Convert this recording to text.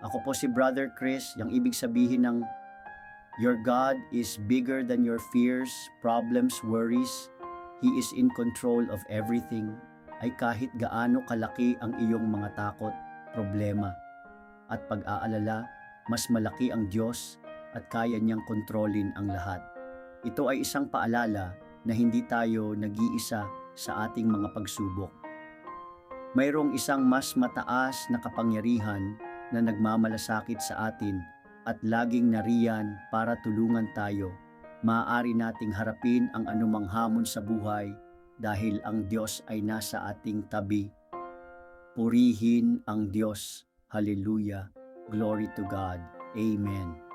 Ako po si Brother Chris, yung ibig sabihin ng Your God is bigger than your fears, problems, worries. He is in control of everything. Ay kahit gaano kalaki ang iyong mga takot, problema, at pag-aalala, mas malaki ang Diyos at kaya niyang kontrolin ang lahat. Ito ay isang paalala na hindi tayo nag-iisa sa ating mga pagsubok. Mayroong isang mas mataas na kapangyarihan na nagmamalasakit sa atin at laging nariyan para tulungan tayo. Maaari nating harapin ang anumang hamon sa buhay dahil ang Diyos ay nasa ating tabi. Purihin ang Diyos. Hallelujah. Glory to God. Amen.